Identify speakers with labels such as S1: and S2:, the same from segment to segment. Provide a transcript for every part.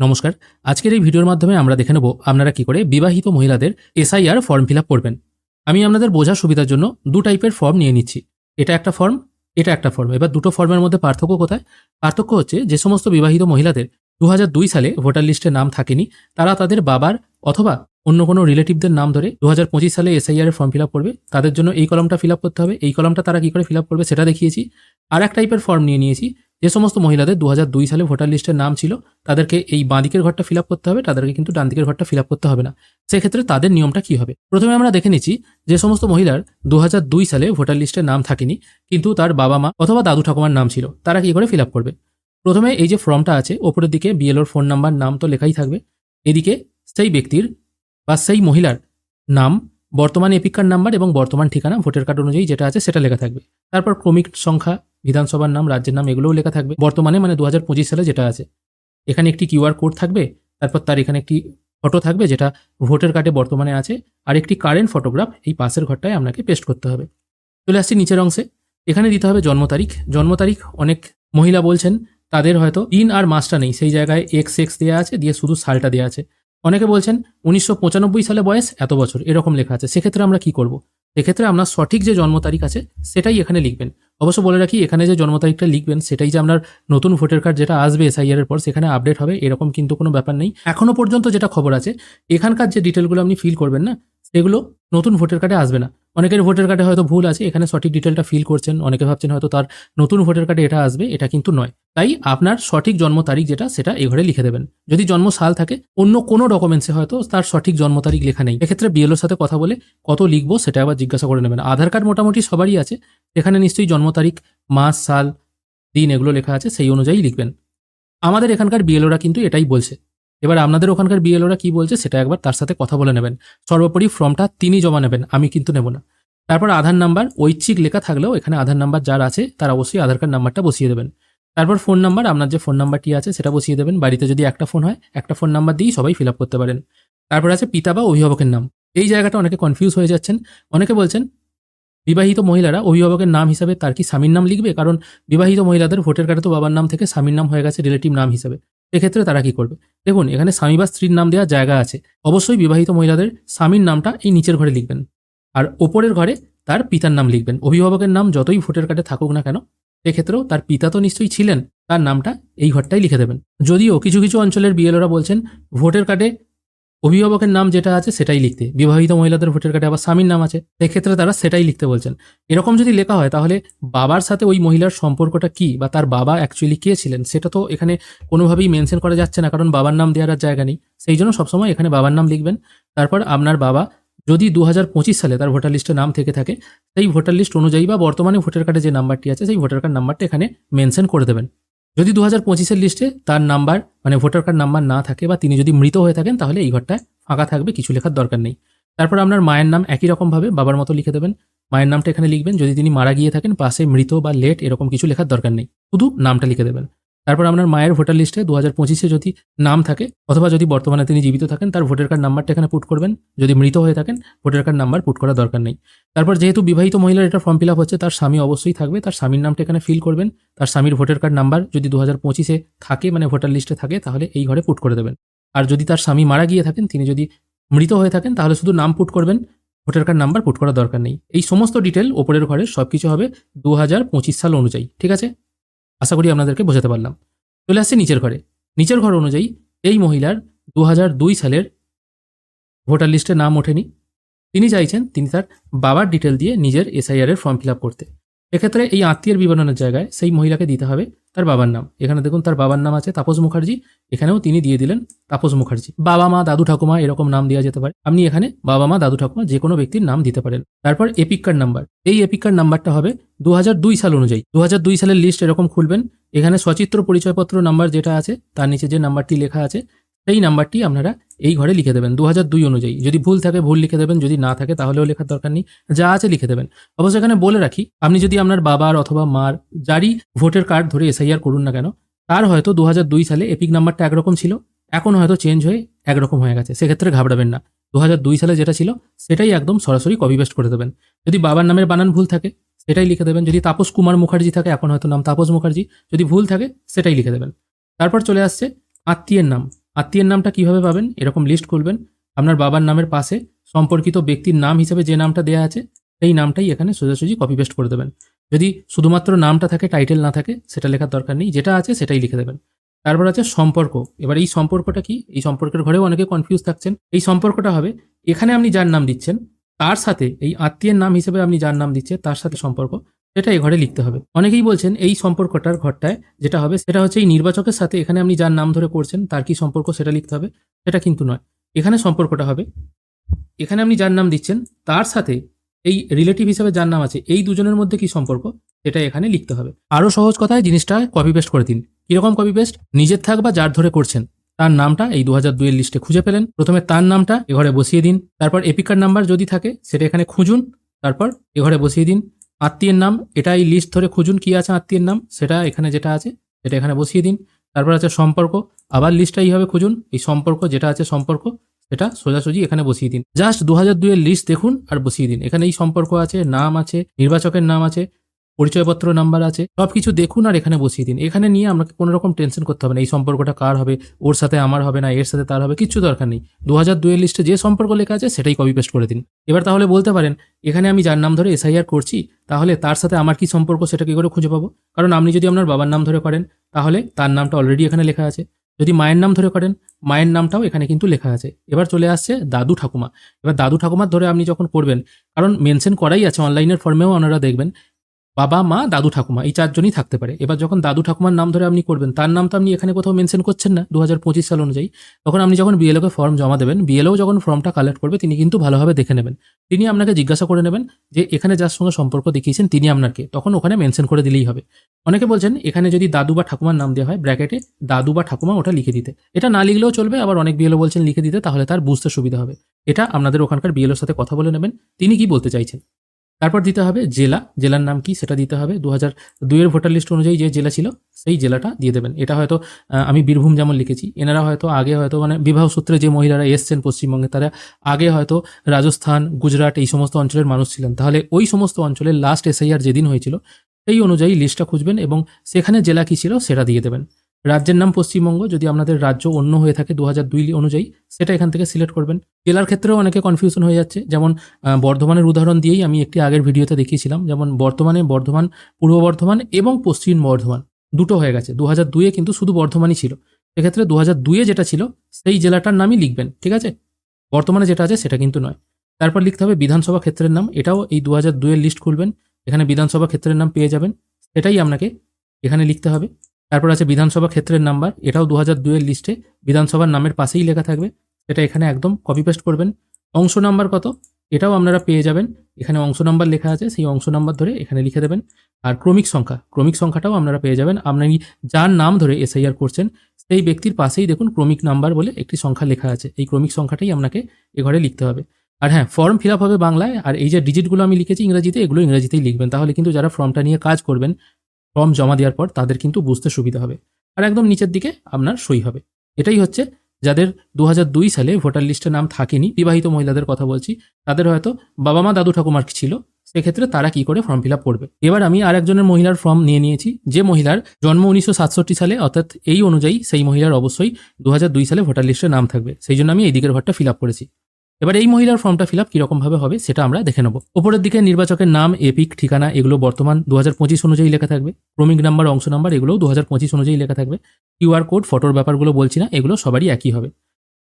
S1: নমস্কার। আজকের এই ভিডিওর মাধ্যমে আমরা দেখে নেব আপনারা কি করে বিবাহিত মহিলাদের এসআইআর ফর্ম ফিল করবেন। আমি আপনাদের বোঝার সুবিধার জন্য দু টাইপের ফর্ম নিয়ে নিচ্ছি। এটা একটা ফর্ম, এটা একটা ফর্ম। এবার দুটো ফর্মের মধ্যে পার্থক্য কোথায়? পার্থক্য হচ্ছে যে সমস্ত বিবাহিত মহিলাদের দু হাজার দুই সালে ভোটার লিস্টে নাম থাকেনি, তারা তাদের বাবার অথবা অন্য কোনো রিলেটিভদের নাম ধরে দু হাজার পঁচিশ সালে এসআইআর এর ফর্ম ফিল করবে। তাদের জন্য এই কলমটা ফিল করতে হবে। এই কলমটা তারা কি করে ফিল করবে সেটা দেখিয়েছি। আর এক টাইপের ফর্ম নিয়ে নিয়েছি যে সমস্ত মহিলাদের দু হাজার দুই সালে ভোটার লিস্টের নাম ছিল, তাদেরকে এই বাঁদিকের ঘরটা ফিল করতে হবে, তাদেরকে কিন্তু ডান দিকের ঘরটা ফিল করতে হবে না। সেক্ষেত্রে তাদের নিয়মটা কি হবে? প্রথমে আমরা দেখে নিচ্ছি যে সমস্ত মহিলার দু হাজার দুই সালে ভোটার লিস্টে নাম থাকেনি, কিন্তু তার বাবা মা অথবা দাদু ঠাকুমার নাম ছিল, তারা কি করে ফিল করবে? প্রথমে এই যে ফর্মটা আছে, ওপরের দিকে বিএলওর ফোন নাম্বার, নাম তো লেখাই থাকবে, এদিকে সেই ব্যক্তির বা সেই মহিলার নাম বর্তমান এপিকার নাম্বার এবং বর্তমান ঠিকানা ভোটার কার্ড অনুযায়ী যেটা আছে সেটা লেখা থাকবে। তারপর ক্রমিক সংখ্যা, বিধানসভার নাম, রাজ্যের নাম এগুলোও লেখা থাকবে। বর্তমানে মানে দু হাজার পঁচিশ সালে যেটা আছে, এখানে একটি কিউআর কোড থাকবে, তারপর তার এখানে একটি ফটো থাকবে যেটা ভোটার কার্ডে বর্তমানে আছে, আর একটি কারেন্ট ফটোগ্রাফ এই পাশের ঘরটায় আপনাকে পেস্ট করতে হবে। চলে আসছি নিচের অংশে। এখানে দিতে হবে জন্ম তারিখ। জন্ম তারিখ অনেক মহিলা বলছেন, তাদের হয়তো দিন আর মাসটা নেই। সেই জায়গায় এক্স এক্স দেওয়া আছে, দিয়ে শুধু সালটা দেওয়া আছে। অনেকে বলছেন উনিশশো পঁচানব্বই সালে বয়স এত বছর, এরকম লেখা আছে। সেক্ষেত্রে আমরা কি করব? সেক্ষেত্রে আপনার সঠিক যে জন্ম তারিখ আছে, সেটাই এখানে লিখবেন। অবশ্য বলে রাখি, এখানে যে জন্ম তারিখটা লিখবেন, সেটাই যে আপনার নতুন ভোটার কার্ড যেটা আসবে এসআইআর এর পর, সেখানে আপডেট হবে, এরকম কিন্তু কোনো ব্যাপার নেই। এখনও পর্যন্ত যেটা খবর আছে, এখানকার যে ডিটেলগুলো আপনি ফিল করবেন না, সেগুলো নতুন ভোটার কার্ডে আসবে না। অনেকের ভোটার কার্ডে হয়তো ভুল আছে, এখানে সঠিক ডিটেলটা ফিল করছেন, অনেকে ভাবছেন হয়তো তার নতুন ভোটার কার্ডে এটা আসবে, এটা কিন্তু নয়। তাই আপনার সঠিক জন্ম তারিখ যেটা, সেটা এ ঘরে লিখে দেবেন। যদি জন্ম সাল থাকে, অন্য কোনো ডকুমেন্টসে হয়তো তার সঠিক জন্ম তারিখ লেখা নেই। এক্ষেত্রে বিএলওর সাথে কথা বলে কত লিখব সেটা আবার জিজ্ঞাসা করে নেবেন। আধার কার্ড মোটামুটি সবারই আছে। এখানে নিশ্চয়ই জন্ম তারিখ, মাস, সাল, দিন এগুলো লেখা আছে, সেই অনুযায়ী লিখবেন। আমাদের এখানকার বিএলওরা কিন্তু এটাই বলছে। এবার আপনাদের ওখানকার বিএলওরা কি বলছে, সেটা একবার তার সাথে কথা বলে নেবেন। সর্বোপরি ফর্মটা তিনি জমা নেবেন, আমি কিন্তু নেব না। তারপর আধার নাম্বার, ঐচ্ছিক লেখা থাকলেও এখানে আধার নাম্বার যার আছে, তার অবশ্যই আধার কার্ড নাম্বারটা বসিয়ে দেবেন। তারপর ফোন নাম্বার আপনার যে ফোন নাম্বারটি আছে সেটা বসিয়ে দেবেন। বাড়িতে যদি একটা ফোন হয়, একটা ফোন নাম্বার দিয়েই সবাই ফিল করতে পারেন। তারপর আছে পিতা বা অভিভাবকের নাম। এই জায়গাটা অনেকে কনফিউজ হয়ে যাচ্ছেন। অনেকে বলছেন, বিবাহিত মহিলারা অভিভাবকের নাম হিসাবে তার কি স্বামীর নাম লিখবে? কারণ বিবাহিত মহিলাদের ভোটার কার্ডে তো বাবার নাম থেকে স্বামীর নাম হয়ে গেছে রিলেটিভ নাম হিসাবে। সেক্ষেত্রে তারা কি করবে? দেখুন, এখানে স্বামী বা স্ত্রীর নাম দেওয়ার জায়গা আছে। অবশ্যই বিবাহিত মহিলাদের স্বামীর নামটা এই নিচের ঘরে লিখবেন। আর ওপরের ঘরে তার পিতার নাম লিখবেন। অভিভাবকের নাম যতই ভোটার কার্ডে থাকুক না কেন সেক্ষেত্রেও তার পিতা তো নিশ্চয়ই ছিলেন, তার নামটা এই ঘরটাই লিখে দেবেন। যদিও কিছু কিছু অঞ্চলের বিএলওরা বলছেন, ভোটার কার্ডে অভিভাবকের নাম যেটা আছে সেটাই লিখতে। বিবাহিত মহিলাদের ভোটার কার্ডে আবার স্বামীর নাম আছে, সেক্ষেত্রে তারা সেটাই লিখতে বলছেন। এরকম যদি লেখা হয়, তাহলে বাবার সাথে ওই মহিলার সম্পর্কটা কি বা তার বাবা অ্যাকচুয়ালি কে ছিলেন, সেটা তো এখানে কোনোভাবেই মেনশন করা যাচ্ছে না, কারণ বাবার নাম দেওয়ার জায়গা নেই। সেই জন্য সবসময় এখানে বাবার নাম লিখবেন। তারপর আপনার বাবা যদি দু হাজার পঁচিশ সালে তার ভোটার লিস্টে নাম থেকে থাকে, সেই ভোটার লিস্ট অনুযায়ী বা বর্তমানে ভোটার কার্ডে যে নাম্বারটি আছে, সেই ভোটার কার্ড নাম্বারটা এখানে মেনশন করে দেবেন। যদি দু হাজার পঁচিশের লিস্টে তার নাম্বার মানে ভোটার কার্ড নাম্বার না থাকে বা তিনি যদি মৃত হয়ে থাকেন, তাহলে এই ঘরটায় ফাঁকা থাকবে, কিছু লেখার দরকার নেই। তারপর আপনার মায়ের নাম একই রকমভাবে বাবার মতো লিখে দেবেন। মায়ের নামটা এখানে লিখবেন। যদি তিনি মারা গিয়ে থাকেন, পাশে মৃত বা লেট, এরকম কিছু লেখার দরকার নেই। শুধু নামটা লিখে দেবেন। তারপর আপনার মায়ের ভোটার লিস্টে দু হাজার পঁচিশে যদি নাম থাকে, অথবা যদি বর্তমানে তিনি জীবিত থাকেন, তার ভোটার কার্ড নাম্বারটা এখানে পুট করবেন। যদি মৃত হয়ে থাকেন, ভোটার কার্ড নাম্বার পুট করার দরকার নেই। তারপর যেহেতু বিবাহিত মহিলার এটা ফর্ম ফিল আপ হচ্ছে, তার স্বামী অবশ্যই থাকবে, তার স্বামীর নামটা এখানে ফিল করবেন। তার স্বামীর ভোটার কার্ড নাম্বার যদি দু হাজার পঁচিশে থাকে মানে ভোটার লিস্টে থাকে, তাহলে এই ঘরে পুট করে দেবেন। আর যদি তার স্বামী মারা গিয়ে থাকেন, তিনি যদি মৃত হয়ে থাকেন, তাহলে শুধু নাম পুট করবেন, ভোটার কার্ড নাম্বার পুট করার দরকার নেই। এই সমস্ত ডিটেল ওপরের ঘরে সব কিছু হবে দু হাজার পঁচিশ সাল অনুযায়ী, ঠিক আছে? আশা করি আপনাদেরকে বোঝাতে পারলাম। চলে আসছে নিচের ঘরে। নিচের ঘর অনুযায়ী এই মহিলার দু হাজার দুই সালের ভোটার লিস্টে নাম ওঠেনি। তিনি চাইছেন তিনি তার বাবার ডিটেল দিয়ে নিজের এসআইআরের ফর্ম ফিল করতে। এক্ষেত্রে এই আত্মীয়ের বিবরণের জায়গায় সেই মহিলাকে দিতে হবে। তার বাবার নাম। এখানে দেখুন, তার বাবার নাম আছে তাপস মুখার্জি। এখানেও তিনি দিয়ে দিলেন তাপস মুখার্জি। বাবা মা, দাদু ঠাকুমা এরকম নাম দেওয়া যেতে পারে। আপনি এখানে বাবা মা, দাদু ঠাকুমা যে কোনো ব্যক্তির নাম দিতে পারেন। তারপর এপিক কার্ড নাম্বার। এই এপিক কার্ড নাম্বারটা হবে দু হাজার দুই সাল অনুযায়ী। দু হাজার দুই সালের লিস্ট এরকম খুলবেন। এখানে সচিত্র পরিচয়পত্র নাম্বার যেটা আছে, তার নিচে যে নাম্বারটি লেখা আছে সেই নাম্বারটি আপনারা এই ঘরে লিখে দেবেন। দু হাজার দুই অনুযায়ী। যদি ভুল থাকে, ভুল লিখে দেবেন। যদি না থাকে, তাহলেও লেখার দরকার নেই। যা আছে লিখে দেবেন। অবশ্য এখানে বলে রাখি, আপনি যদি আপনার বাবার অথবা মার, যারই ভোটার কার্ড ধরে এসআইআর করুন না কেন, তার হয়তো দু হাজার দুই সালে এপিক নাম্বারটা একরকম ছিল, এখন হয়তো চেঞ্জ হয়ে একরকম হয়ে গেছে। সেক্ষেত্রে ঘাবড়াবেন না। দু হাজার দুই সালে যেটা ছিল, সেটাই একদম সরাসরি কপি পেস্ট করে দেবেন। যদি বাবার নামের বানান ভুল থাকে, সেটাই লিখে দেবেন। যদি তাপস কুমার মুখার্জি থাকে, এখন হয়তো নাম তাপস মুখার্জি। যদি ভুল থাকে, সেটাই লিখে দেবেন। তারপর চলে আসছে আত্মীয়ের নাম। আত্মীয়ের নামটা কীভাবে পাবেন, এরকম লিস্ট খুলবেন। আপনার বাবার নামের পাশে সম্পর্কিত ব্যক্তির নাম হিসেবে যে নামটা দেওয়া আছে, সেই নামটাই এখানে সোজাসুজি কপি পেস্ট করে দেবেন। যদি শুধুমাত্র নামটা থাকে টাইটেল না থাকে, সেটা লেখার দরকার নেই, যেটা আছে সেটাই লিখে দেবেন। তারপর আছে সম্পর্ক। এবার এই সম্পর্কটা কি? এই সম্পর্কের ঘরেও অনেকে কনফিউজ থাকছেন। এই সম্পর্কটা হবে, এখানে আপনি যার নাম দিচ্ছেন, তার সাথে এই আত্মীয়ের নাম হিসেবে আপনি যার নাম দিচ্ছেন, তার সাথে সম্পর্ক। সেটা এই ঘরে লিখতে হবে। অনেকেই বলছেন এই সম্পর্কটার ঘরটায় যেটা হবে সেটা হচ্ছে এই নির্বাচকের সাথে এখানে আপনি যার নাম ধরে করছেন তার কি সম্পর্ক সেটা লিখতে হবে, সেটা কিন্তু নয়। এখানে সম্পর্কটা হবে, এখানে আপনি যার নাম দিচ্ছেন তার সাথে এই রিলেটিভ হিসাবে যার নাম আছে এই দুজনের মধ্যে কি সম্পর্ক সেটা এখানে লিখতে হবে। আরও সহজ কথায় জিনিসটা কপি পেস্ট করে দিন। কীরকম কপি পেস্ট নিজের থাক বা যার ধরে করছেন, তার নামটা এই দু হাজার দুইয়ের লিস্টে খুঁজে পেলেন, প্রথমে তার নামটা এ ঘরে বসিয়ে দিন, তারপর এপিকার নাম্বার যদি থাকে সেটা এখানে খুঁজুন, তারপর এ ঘরে বসিয়ে দিন আত্মীয়ের নাম, এটা এই লিস্ট ধরে খুঁজুন কি আছে আত্মীয়ের নাম, সেটা এখানে যেটা আছে, সেটা এখানে বসিয়ে দিন। তারপর আছে সম্পর্ক, আবার লিস্টটা এইভাবে খুঁজুন, এই সম্পর্ক যেটা আছে সম্পর্ক এটা সোজাসুজি এখানে বসিয়ে দিন। জাস্ট দু হাজার দুইয়ের লিস্ট দেখুন আর বসিয়ে দিন। এখানে এই সম্পর্ক আছে, নাম আছে, নির্বাচকের নাম আছে পরিচয়পত্র নাম্বার আছে সব কিছু দেখুন আর এখানে বসিয়ে দিন। এখানে নিয়ে আমাকে কোনো রকম টেনশন করতে হবে না। এই সম্পর্কটা কার হবে? ওর সাথে আমার হবে না, এর সাথে তার হবে, কিচ্ছু দরকার নেই। দু হাজার দুইয়ের লিস্টে যে সম্পর্ক লেখা আছে, সেটাই কপি পেস্ট করে দিন। এবার তাহলে বলতে পারেন, এখানে আমি যার নাম ধরে এসআইআর করছি, তাহলে তার সাথে আমার কি সম্পর্ক, সেটা কী করে খুঁজে পাবো? কারণ আপনি যদি আপনার বাবার নাম ধরে করেন, তাহলে তার নামটা অলরেডি এখানে লেখা আছে। যদি মায়ের নাম ধরে করেন, মায়ের নামটাও এখানে কিন্তু লেখা আছে। এবার চলে আসছে দাদু ঠাকুমা। এবার দাদু ঠাকুমার ধরে আপনি যখন করবেন কারণ মেনশন করাই আছে অনলাইনের ফর্মেও ওনারা দেখবেন বাবা, মা, দাদু, ঠাকুমা, এই চারজনই থাকতে পারে। এবার যখন দাদু, ঠাকুমার নাম ধরে আপনি করবেন, তার নাম তো আপনি এখানে কোথাও মেনশন করছেন না দু হাজার পঁচিশ সাল অনুযায়ী, তখন আপনি যখন বিএলওকে ফর্ম জমা দেবেন বিএলও যখন ফর্মটা কালেক্ট করবে, তিনি কিন্তু ভালোভাবে দেখে নেবেন। তিনি আপনাকে জিজ্ঞাসা করে নেবেন যে, এখানে যার সঙ্গে সম্পর্ক দেখিয়েছেন, তিনি আপনাকে? তখন ওখানে মেনশন করে দিলেই হবে। অনেকে বলছেন, এখানে যদি দাদু বা ঠাকুমার নাম দেওয়া হয় ব্র্যাকেটে দাদু বা ঠাকুমা ওটা লিখে দিতে। এটা না লিখলেও চলবে, আবার অনেক বিএলও বলছেন লিখে দিতে, তাহলে তার বুঝতে সুবিধা হবে। এটা আপনাদের ওখানকার বিএলওর সাথে কথা বলে নেবেন, তিনি কি বলতে চাইছেন? তারপর দিতে হবে জেলা। জেলার নাম কি সেটা দিতে হবে। দু হাজার দুইয়ের ভোটার লিস্ট অনুযায়ী যে জেলা ছিল, সেই জেলাটা দিয়ে দেবেন। এটা হয়তো আমি বীরভূম যেমন লিখেছি, এনারা হয়তো আগে হয়তো মানে বিবাহ সূত্রে যে মহিলারা এসছেন পশ্চিমবঙ্গে, তারা আগে হয়তো রাজস্থান, গুজরাট এই সমস্ত অঞ্চলের মানুষ ছিলেন। তাহলে ওই সমস্ত অঞ্চলের লাস্ট এসআইআর যেদিন হয়েছিল, সেই অনুযায়ী লিস্টটা খুঁজবেন এবং সেখানে জেলা কী ছিল সেটা দিয়ে দেবেন। রাজ্যের নাম পশ্চিমবঙ্গ, যদি আপনাদের রাজ্য অন্য হয়ে থাকে দু হাজার দুই অনুযায়ী, সেটা এখান থেকে সিলেক্ট করবেন। জেলার ক্ষেত্রেও অনেকে কনফিউশন হয়ে যাচ্ছে। যেমন বর্ধমানের উদাহরণ দিয়েই আমি একটি আগের ভিডিওতে দেখিয়েছিলাম। যেমন বর্তমানে বর্ধমান, পূর্ব বর্ধমান এবং পশ্চিম বর্ধমান দুটো হয়ে গেছে। দু হাজার দুইয়ে কিন্তু শুধু বর্ধমানই ছিল। সেক্ষেত্রে দু হাজার দুইয়ে যেটা ছিল, সেই জেলাটার নামই লিখবেন, ঠিক আছে? বর্তমানে যেটা আছে সেটা কিন্তু নয়। তারপর লিখতে হবে বিধানসভা ক্ষেত্রের নাম। এটাও এই দু হাজার দুইয়ের লিস্ট খুলবেন। এখানে বিধানসভা ক্ষেত্রের নাম পেয়ে যাবেন। সেটাই আপনাকে এখানে লিখতে হবে। তারপর আছে বিধানসভা ক্ষেত্রের নাম্বার, এটাও দু হাজার দুইয়ের লিস্টে, বিধানসভার নামের পাশেই লেখা থাকবে। সেটা এখানে একদম কপি পেস্ট করবেন। অংশ নাম্বার কত? এটাও আপনারা পেয়ে যাবেন। এখানে অংশ নাম্বার লেখা আছে, সেই অংশ নাম্বার ধরে এখানে লিখে দেবেন। আর ক্রমিক সংখ্যা, ক্রমিক সংখ্যাটাও আপনারা পেয়ে যাবেন। আপনি যার নাম ধরে এসআইআর করছেন, সেই ব্যক্তির পাশেই দেখুন ক্রমিক নাম্বার বলে একটি সংখ্যা লেখা আছে। এই ক্রমিক সংখ্যাটাই আপনাকে এ ঘরে লিখতে হবে। আর হ্যাঁ ফর্ম ফিল হবে বাংলায়। আর এই যে ডিজিটগুলো আমি লিখেছি ইংরাজিতে, এগুলো ইংরাজিতেই লিখবেন। তাহলে কিন্তু যারা ফর্মটা নিয়ে কাজ করবেন ফর্ম জমা দেওয়ার পর তাদের কিন্তু বুঝতে সুবিধা হবে। আর একদম নিচের দিকে আপনার সই হবে। এটাই হচ্ছে যাদের দু হাজার দুই সালে ভোটার লিস্টে নাম থাকেনি, বিবাহিত মহিলাদের কথা বলছি, তাদের হয়তো বাবা মা দাদু ঠাকুমার ছিল, সেক্ষেত্রে তারা কি করে ফর্ম ফিল করবে? এবার আমি আর একজনের মহিলার ফর্ম নিয়ে নিয়েছি, যে মহিলার জন্ম উনিশশো সাতষট্টি সালে, অর্থাৎ এই অনুযায়ী সেই মহিলার অবশ্যই দু হাজার দুই সালে ভোটার লিস্টে নাম থাকবে। সেই জন্য আমি এই দিকের ঘরটা ফিল করেছি। এবার এই মহিলার ফর্মটা ফিল আপ কীরকমভাবে হবে সেটা আমরা দেখে নেব। ওপরের দিকে নির্বাচকের নাম, এপিক, ঠিকানা এগুলো বর্তমান দু হাজার পঁচিশ অনুযায়ী লেখা থাকবে। ক্রমিক নাম্বার, অংশ নাম্বার এগুলোও দু হাজার পঁচিশ অনুযায়ী লেখা থাকবে। কিউআর কোড, ফটোর ব্যাপারগুলো বলছি না, এগুলো সবারই একই হবে।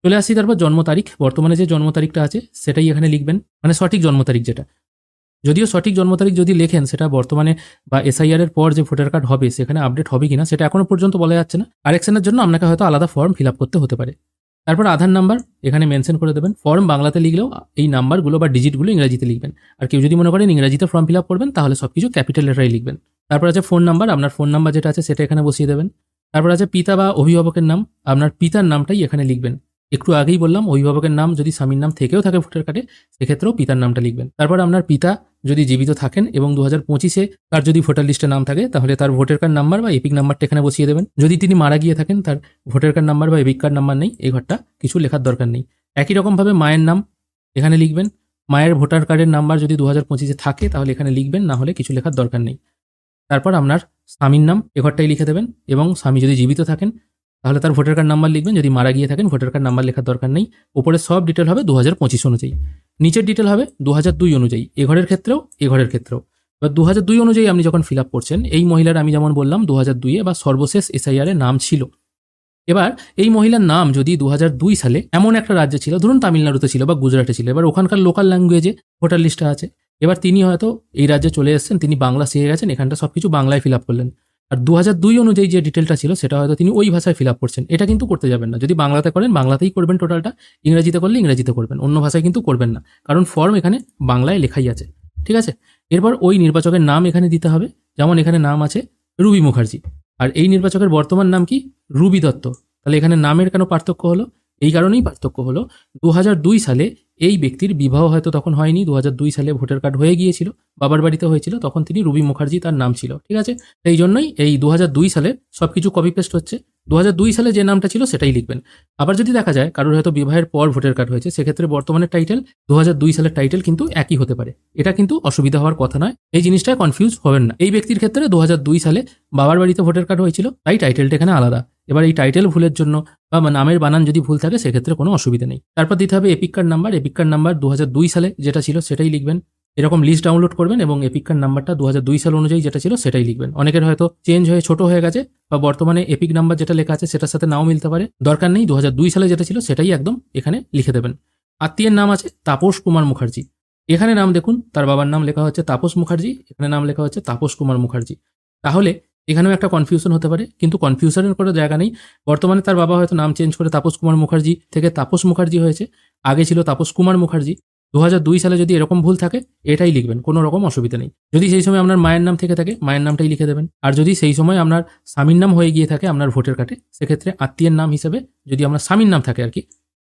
S1: চলে আসছি তারপর জন্ম তারিখ। বর্তমানে যে জন্ম তারিখটা আছে সেটাই এখানে লিখবেন মানে সঠিক জন্ম তারিখ যেটা। যদিও সঠিক জন্ম তারিখ যদি লেখেন, সেটা বর্তমানে বা এসআইআর এর পর যে ভোটার কার্ড হবে, সেখানে আপডেট হবে কিনা, সেটা এখনও পর্যন্ত বলা যাচ্ছে না। আরেকশনের জন্য আপনাকে হয়তো আলাদা ফর্ম ফিল আপ করতে হতে পারে। তারপর আধার নাম্বার এখানে মেনশন করে দেবেন। ফর্ম বাংলাতে লিখলেও এই নাম্বারগুলো বা ডিজিটগুলো ইংরাজিতে লিখবেন। আর কেউ যদি মনে করেন ইংরাজিতে ফর্ম ফিল আপ করবেন, তাহলে সব কিছু ক্যাপিটাল লেটারে লিখবেন। তারপর আছে ফোন নাম্বার আপনার ফোন নাম্বার যেটা আছে সেটা এখানে বসিয়ে দেবেন। তারপর আছে পিতা বা অভিভাবকের নাম, আপনার পিতার নামটাই এখানে লিখবেন। একটু আগেই বললাম, অভিভাবকের নাম যদি স্বামীর নাম থেকেও থাকে ভোটার কার্ডে, সেক্ষেত্রেও পিতার নামটা লিখবেন। তারপর আপনার পিতা যদি জীবিত থাকেন এবং দু হাজার পঁচিশে তার যদি ভোটার লিস্টে নাম থাকে, তাহলে তার ভোটার কার্ড নাম্বার বা এপিক নাম্বারটা এখানে বসিয়ে দেবেন। যদি তিনি মারা গিয়ে থাকেন, তার ভোটার কার্ড নাম্বার বা এপিক কার্ড নাম্বার নেই, এই ঘরটা কিছু লেখার দরকার নেই। একই রকমভাবে মায়ের নাম এখানে লিখবেন। মায়ের ভোটার কার্ডের নাম্বার যদি দু হাজার পঁচিশে থাকে, তাহলে এখানে লিখবেন, না হলে কিছু লেখার দরকার নেই। তারপর আপনার স্বামীর নাম এ ঘরটাই লিখে দেবেন এবং স্বামী যদি জীবিত থাকেন তাহলে তার ভোটার কার্ড নাম্বার লিখবেন, যদি মারা গিয়ে থাকেন ভোটার কার্ড নাম্বার লেখার দরকার নেই। উপরে সব ডিটেল হবে দু হাজার পঁচিশ অনুযায়ী। নিচের ডিটেল হবে দু হাজার দুই অনুযায়ী। এ ঘরের ক্ষেত্রেও, এ ঘরের ক্ষেত্রেও। এবার দু হাজার দুই অনুযায়ী আপনি যখন ফিল আপ করছেন, এই মহিলার আমি যেমন বললাম দু হাজার দুইয়ে বা সর্বশেষ এসআইআর এর নাম ছিল। এবার এই মহিলার নাম যদি দু দুই সালে এমন একটা রাজ্যে ছিল, ধরুন তামিলনাড়ুতে ছিল বা গুজরাটে ছিল, এবার ওখানকার লোকাল ল্যাঙ্গুয়েজে ভোটার লিস্টটা আছে। এবার তিনি হয়তো এই রাজ্যে চলে এসেছেন, তিনি বাংলা শিখে গেছেন, এখানটা সব কিছু বাংলায় ফিল আপ করলেন। আর দু হাজার দুই অনুযায়ী যে ডিটেলটা ছিল, সেটা হয়তো তিনি ওই ভাষায় ফিল আপ করছেন। এটা কিন্তু করতে যাবেন না। যদি বাংলাতে করেন, বাংলাতেই করবেন টোটালটা ইংরেজিতে করলে ইংরেজিতে করবেন। অন্য ভাষায় কিন্তু করবেন না। কারণ ফর্ম এখানে বাংলায় লেখাই আছে। ঠিক আছে? এরপর ওই নির্বাচকের নাম এখানে দিতে হবে। যেমন এখানে নাম আছে রুবি মুখার্জি। আর এই নির্বাচকের বর্তমান নাম কি? রুবি দত্ত। তাহলে এখানে নামের কেন পার্থক্য হলো? এই কারণেই পার্থক্য হলো। দু হাজার দুই সালে এই ব্যক্তির বিবাহ হয়তো তখন হয়নি দু হাজার দুই সালে ভোটার কার্ড হয়ে গিয়েছিল, বাবার বাড়িতে হয়েছিল, তখন তিনি রুবি মুখার্জি তার নাম ছিল, ঠিক আছে? সেই জন্যই এই দু হাজার দুই সালে সব কিছু কপি পেস্ট হচ্ছে। দু হাজার দুই সালে যে নামটা ছিল সেটাই লিখবেন। আবার যদি দেখা যায় কারোর হয়তো বিবাহের পর ভোটার কার্ড হয়েছে, সেক্ষেত্রে বর্তমানের টাইটেল দু হাজার দুই সালের টাইটেল কিন্তু একই হতে পারে। এটা কিন্তু অসুবিধা হওয়ার কথা নয়। এই জিনিসটায় কনফিউজ হবেন না। এই ব্যক্তির ক্ষেত্রে দু হাজার দুই সালে বাবার বাড়িতে ভোটার কার্ড হয়েছিল, তাই টাইটেলটা এখানে আলাদা। এবার এই টাইটেল ভুলের জন্য বা নামের বানান যদি ভুল থাকে, সেক্ষেত্রে কোনো অসুবিধা নেই। তারপর দিতে হবে EPIC card number. EPIC card number দু হাজার দুই সালে যেটা ছিল সেটাই লিখবেন। এরকম লিস্ট ডাউনলোড করবেন এবং এপিক কার্ড নাম্বারটা দু হাজার দুই সাল অনুযায়ী যেটা ছিল সেটাই লিখবেন। অনেকের হয়তো চেঞ্জ হয়ে ছোট হয়ে গেছে বা বর্তমানে এপিক নাম্বার যেটা লেখা আছে সেটার সাথে নাও মিলতে পারে। দরকার নেই দু হাজার দুই সালে যেটা ছিল সেটাই একদম এখানে লিখে দেবেন। আত্মীয়ের নাম আছে তাপস কুমার মুখার্জি। এখানে নাম দেখুন, তার বাবার নাম লেখা হচ্ছে তাপস মুখার্জি, এখানে নাম লেখা হচ্ছে তাপস কুমার মুখার্জি। তাহলে এখানেও একটা কনফিউশন হতে পারে, কিন্তু কনফিউশনের কোনো জায়গা নেই। বর্তমানে তার বাবা হয়তো নাম চেঞ্জ করে তাপস কুমার মুখার্জি থেকে তাপস মুখার্জি হয়েছে। আগে ছিল তাপস কুমার মুখার্জি। দু হাজার দুই সালে যদি এরকম ভুল থাকে, এটাই লিখবেন, কোনো রকম অসুবিধা নেই। যদি সেই সময় আপনার মায়ের নাম থেকে থাকে, মায়ের নামটাই লিখে দেবেন। আর যদি সেই সময় আপনার স্বামীর নাম হয়ে গিয়ে থাকে আপনার ভোটের কার্ডে, সেক্ষেত্রে আত্মীয়ের নাম হিসেবে যদি আপনার স্বামীর নাম থাকে আর কি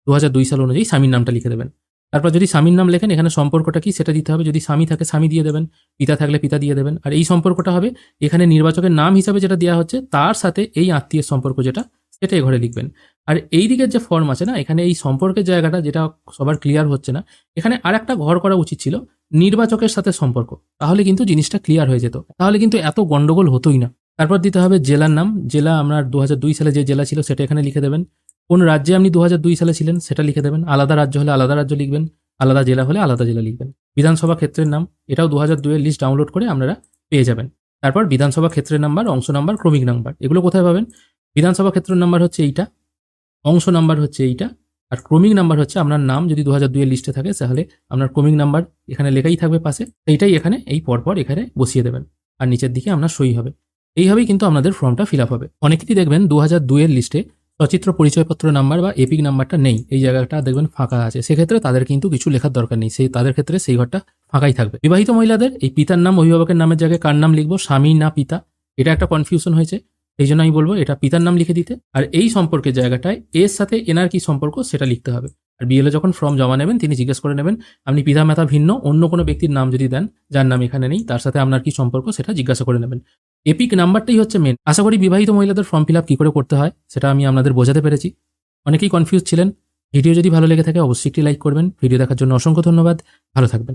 S1: দু হাজার দুই সাল অনুযায়ী স্বামীর নামটা লিখে দেবেন। তারপর যদি স্বামীর নাম লেখেন, এখানে সম্পর্কটা কি সেটা দিতে হবে। যদি স্বামী থাকে, স্বামী দিয়ে দেবেন, পিতা থাকলে পিতা দিয়ে দেবেন। আর এই সম্পর্কটা হবে, এখানে নির্বাচকের নাম হিসাবে যেটা দেওয়া হচ্ছে, তার সাথে এই আত্মীয়ের সম্পর্ক যেটা সেটা এ ঘরে লিখবেন। আর এই দিকের যে ফর্ম আছে না, এখানে এই সম্পর্কের জায়গাটা যেটা সবার ক্লিয়ার হচ্ছে না, এখানে আর একটা ঘর করা উচিত ছিল, নির্বাচকের সাথে সম্পর্ক। তাহলে কিন্তু জিনিসটা ক্লিয়ার হয়ে যেত। তাহলে কিন্তু এত গন্ডগোল হতোই না। তারপর দিতে হবে জেলার নাম। জেলা আপনার দু সালে যে জেলা ছিল, সেটা এখানে লিখে দেবেন। কোন রাজ্যে আপনি দু হাজার দুই সালে ছিলেন, সেটা লিখে দেবেন। আলাদা রাজ্য হলে আলাদা রাজ্য লিখবেন, আলাদা জেলা হলে আলাদা জেলা লিখবেন। বিধানসভা ক্ষেত্রের নাম, এটাও দু হাজার দুয়ের লিস্ট ডাউনলোড করে আপনারা পেয়ে যাবেন। তারপর বিধানসভা ক্ষেত্রের নাম্বার, অংশ নাম্বার, ক্রমিক নাম্বার, এগুলো কোথায় পাবেন? বিধানসভা ক্ষেত্রের নাম্বার হচ্ছে এইটা, অংশ নাম্বার হচ্ছে এইটা, আর ক্রমিক নাম্বার হচ্ছে আপনার নাম যদি দু হাজার দুইয়ের লিস্টে থাকে, তাহলে আপনার ক্রমিক নাম্বার এখানে লেখাই থাকবে পাশে এইটাই এখানে এই পরপর এখানে বসিয়ে দেবেন, আর নিচের দিকে আপনার সই হবে। এইভাবেই কিন্তু আপনাদের ফর্মটা ফিল আপ হবে। অনেকেরই দেখবেন দু হাজার দুইয়ের লিস্টে সচিত্র পরিচয়পত্র নাম্বার বা এপিক নাম্বারটা নেই, এই জায়গাটা দেখবেন ফাঁকা আছে, সেক্ষেত্রে তাদের কিন্তু কিছু লেখার দরকার নেই সেই তাদের ক্ষেত্রে সেই ঘরটা ফাঁকাই থাকবে। বিবাহিত মহিলাদের এই পিতার নাম অভিভাবকের নামের জায়গায় কার নাম লিখব, স্বামী না পিতা, এটা একটা কনফিউশন হয়েছে। এই জন্য আমি বলব এটা পিতার নাম লিখে দিতে, আর এই সম্পর্কের জায়গাটায় এর সাথে এনার কি সম্পর্ক সেটা লিখতে হবে। আর বিএলএ যখন ফর্ম জমা নেবেন, তিনি জিজ্ঞেস করে নেবেন, আপনি পিতা মাতা ভিন্ন, অন্য কোনো ব্যক্তির নাম যদি দেন, যার নাম এখানে নেই, তার সাথে আপনার কি সম্পর্ক? সেটা জিজ্ঞাসা করে নেবেন। এপিক নাম্বারটাই হচ্ছে মেন আশা করি বিবাহিত মহিলাদের ফর্ম ফিল আপ কী করে করতে হয়, সেটা আমি আপনাদের বোঝাতে পেরেছি। অনেকেই কনফিউজ ছিলেন। ভিডিও যদি ভালো লেগে থাকে, অবশ্যই একটি লাইক করবেন। ভিডিও দেখার জন্য অসংখ্য ধন্যবাদ। ভালো থাকবেন।